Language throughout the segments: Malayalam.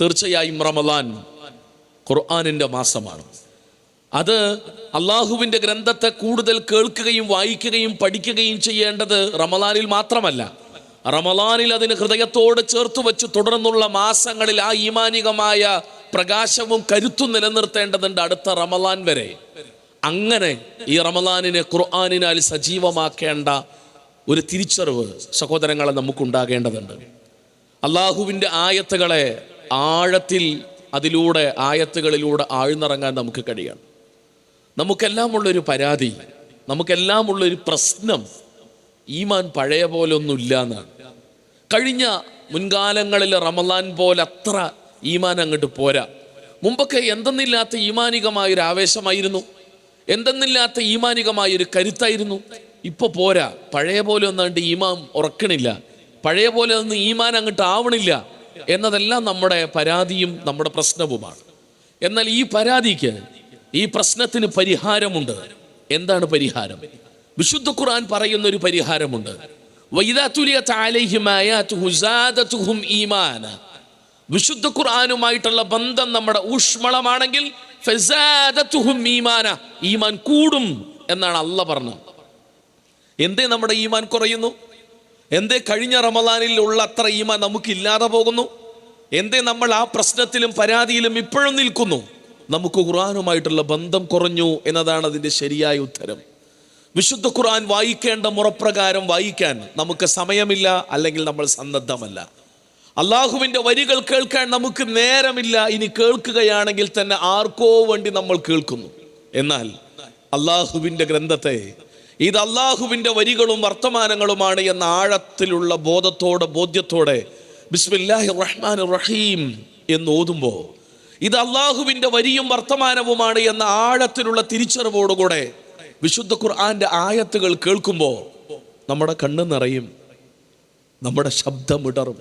തീർച്ചയായും റമലാൻ ഖുർആാനിന്റെ മാസമാണ്. അത് അള്ളാഹുവിന്റെ ഗ്രന്ഥത്തെ കൂടുതൽ കേൾക്കുകയും വായിക്കുകയും പഠിക്കുകയും ചെയ്യേണ്ടത് റമലാനിൽ മാത്രമല്ല. റമലാനിൽ അതിന് ഹൃദയത്തോട് ചേർത്ത് വെച്ച് തുടർന്നുള്ള മാസങ്ങളിൽ ആ ഈമാനികമായ പ്രകാശവും കരുത്തും നിലനിർത്തേണ്ടതുണ്ട് അടുത്ത റമലാൻ വരെ. അങ്ങനെ ഈ റമലാനിനെ ഖുർആാനിനാൽ സജീവമാക്കേണ്ട ഒരു തിരിച്ചറിവ് സഹോദരങ്ങളെ നമുക്കുണ്ടാകേണ്ടതുണ്ട്. അള്ളാഹുവിന്റെ ആയത്തുകളെ ആഴത്തിൽ അതിലൂടെ ആയത്തുകളിലൂടെ ആഴ്ന്നിറങ്ങാൻ നമുക്ക് കഴിയണം. നമുക്കെല്ലാം ഉള്ളൊരു പരാതി നമുക്കെല്ലാം ഉള്ളൊരു പ്രശ്നം ഈമാൻ പഴയ പോലെ ഒന്നുമില്ല എന്നാണ്. കഴിഞ്ഞ മുൻകാലങ്ങളിൽ റമലാൻ പോലെ അത്ര ഈമാൻ അങ്ങോട്ട് പോരാ. മുമ്പൊക്കെ എന്തെന്നില്ലാത്ത ഈമാനികമായൊരു ആവേശമായിരുന്നു എന്തെന്നില്ലാത്ത ഈമാനികമായൊരു കരുത്തായിരുന്നു. ഇപ്പൊ പോരാ. പഴയ പോലെ ഒന്നാണ്ട് ഈമാൻ ഉറക്കണില്ല. പഴയ പോലെ ഒന്നും ഈമാൻ അങ്ങോട്ട് ആവണില്ല. എന്നതെല്ലാം നമ്മുടെ പരാതിയും നമ്മുടെ പ്രശ്നവുമാണ്. എന്നാൽ ഈ പരാതിക്ക് ഈ പ്രശ്നത്തിന് പരിഹാരമുണ്ട്. എന്താണ് പരിഹാരം? വിശുദ്ധ ഖുർആൻ പറയുന്ന ഒരു പരിഹാരമുണ്ട് വിശുദ്ധ ഖുർആാനുമായിട്ടുള്ള ബന്ധം നമ്മുടെ ഊഷ്മളമാണെങ്കിൽ ഈമാൻ കൂടും എന്നാണ് അല്ല പറഞ്ഞത്. എന്തേ നമ്മുടെ ഈമാൻ കുറയുന്നു? എന്തേ കഴിഞ്ഞ റമദാനിൽ ഉള്ള അത്ര ഈമ നമുക്കില്ലാതെ പോകുന്നു? എന്തേ നമ്മൾ ആ പ്രശ്നത്തിലും പരാതിയിലും ഇപ്പോഴും നിൽക്കുന്നു? നമുക്ക് ഖുർആനുമായിട്ടുള്ള ബന്ധം കുറഞ്ഞു എന്നതാണ് അതിന്റെ ശരിയായ ഉത്തരം. വിശുദ്ധ ഖുർആൻ വായിക്കേണ്ട മുറപ്രകാരം വായിക്കാൻ നമുക്ക് സമയമില്ല അല്ലെങ്കിൽ നമ്മൾ സന്നദ്ധമല്ല. അള്ളാഹുവിന്റെ വരികൾ കേൾക്കാൻ നമുക്ക് നേരമില്ല. ഇനി കേൾക്കുകയാണെങ്കിൽ തന്നെ ആർക്കോ വേണ്ടി നമ്മൾ കേൾക്കുന്നു. എന്നാൽ അള്ളാഹുവിന്റെ ഗ്രന്ഥത്തെ ഇത് അള്ളാഹുവിന്റെ വരികളും വർത്തമാനങ്ങളുമാണ് എന്ന ആഴത്തിലുള്ള ബോധത്തോടെ ബോധ്യത്തോടെ ബിസ്മില്ലാഹി റഹ്മാൻ റഹീം എന്ന് ഓതുമ്പോൾ ഇത് അള്ളാഹുവിന്റെ വരിയും വർത്തമാനവുമാണ് എന്ന ആഴത്തിലുള്ള തിരിച്ചറിവോടുകൂടെ വിശുദ്ധ ഖുർആന്റെ ആയത്തുകൾ കേൾക്കുമ്പോൾ നമ്മുടെ കണ്ണ് നിറയും നമ്മുടെ ശബ്ദമിടറും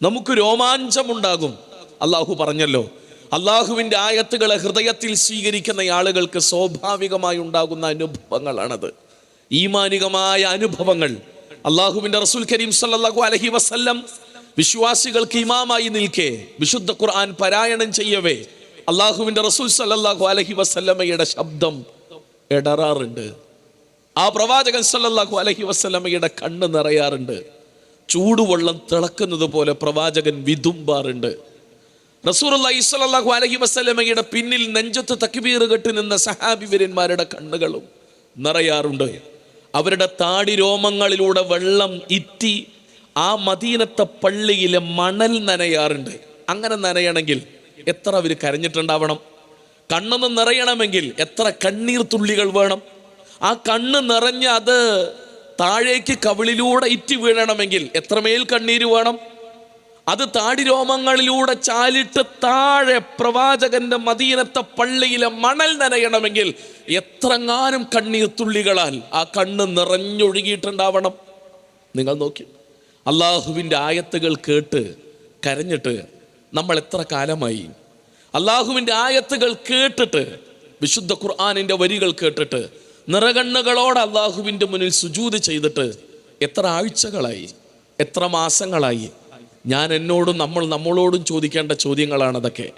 നമുക്ക് രോമാഞ്ചമുണ്ടാകും. അള്ളാഹു പറഞ്ഞല്ലോ അള്ളാഹുവിന്റെ ആയത്തുകളെ ഹൃദയത്തിൽ സ്വീകരിക്കുന്ന ആളുകൾക്ക് സ്വാഭാവികമായി ഉണ്ടാകുന്ന അനുഭവങ്ങളാണത്. ഈമാനികമായ അനുഭവങ്ങൾ. അള്ളാഹുവിന്റെ റസൂൽ കരീം സല്ലാഹു അലഹി വസല്ലം വിശ്വാസികൾക്ക് ഇമാമായി നിൽക്കെ വിശുദ്ധ ഖുർആൻ പാരായണം ചെയ്യവേ. അള്ളാഹുവിന്റെ റസൂൽ സല്ലാഹു അലഹി വസല്ലമയുടെ ശബ്ദം ഇടറാറുണ്ട് ആ പ്രവാചകൻ സല്ലാഹു അലഹി വസല്ലമയുടെ കണ്ണ് നിറയാറുണ്ട്. ചൂടുവെള്ളം തിളക്കുന്നത് പോലെ പ്രവാചകൻ വിതുമ്പാറുണ്ട്. സ്വല്ലല്ലാഹു അലൈഹി വസല്ലമയുടെ പിന്നിൽ നെഞ്ചത്ത് തക്ബീർ കെട്ടി നിന്ന സഹാബിവരന്മാരുടെ കണ്ണുകളും നിറയാറുണ്ട്. അവരുടെ താടി രോമങ്ങളിലൂടെ വെള്ളം ഇറ്റി ആ മദീനത്തെ പള്ളിയിലെ മണൽ നനയാറുണ്ട്. അങ്ങനെ നനയണമെങ്കിൽ എത്ര അവർ കരഞ്ഞിട്ടുണ്ടാവണം? കണ്ണൊന്ന് നിറയണമെങ്കിൽ എത്ര കണ്ണീർ തുള്ളികൾ വേണം? ആ കണ്ണ് നിറഞ്ഞ് അത് താഴേക്ക് കവിളിലൂടെ ഇറ്റി വീഴണമെങ്കിൽ എത്രമേൽ കണ്ണീര് വേണം? അത് താടി രോമങ്ങളിലൂടെ ചാലിട്ട് താഴെ പ്രവാചകന്റെ മദീനത്തെ പള്ളിയിലെ മണൽ നനയണമെങ്കിൽ എത്രങ്ങാനും കണ്ണീർ തുള്ളികളാൽ ആ കണ്ണ് നിറഞ്ഞൊഴുകിയിട്ടുണ്ടാവണം. നിങ്ങൾ നോക്കി. അള്ളാഹുവിന്റെ ആയത്തുകൾ കേട്ട് കരഞ്ഞിട്ട് നമ്മൾ എത്ര കാലമായി? അള്ളാഹുവിന്റെ ആയത്തുകൾ കേട്ടിട്ട് വിശുദ്ധ ഖുർആാനിന്റെ വരികൾ കേട്ടിട്ട് നിറകണ്ണുകളോട് അള്ളാഹുവിന്റെ മുന്നിൽ സുജൂത് ചെയ്തിട്ട് എത്ര ആഴ്ചകളായി? എത്ര മാസങ്ങളായി? ഞാൻ എന്നോടും നമ്മൾ നമ്മളോടും ചോദിക്കേണ്ട ചോദ്യങ്ങളാണ് അതൊക്കെ.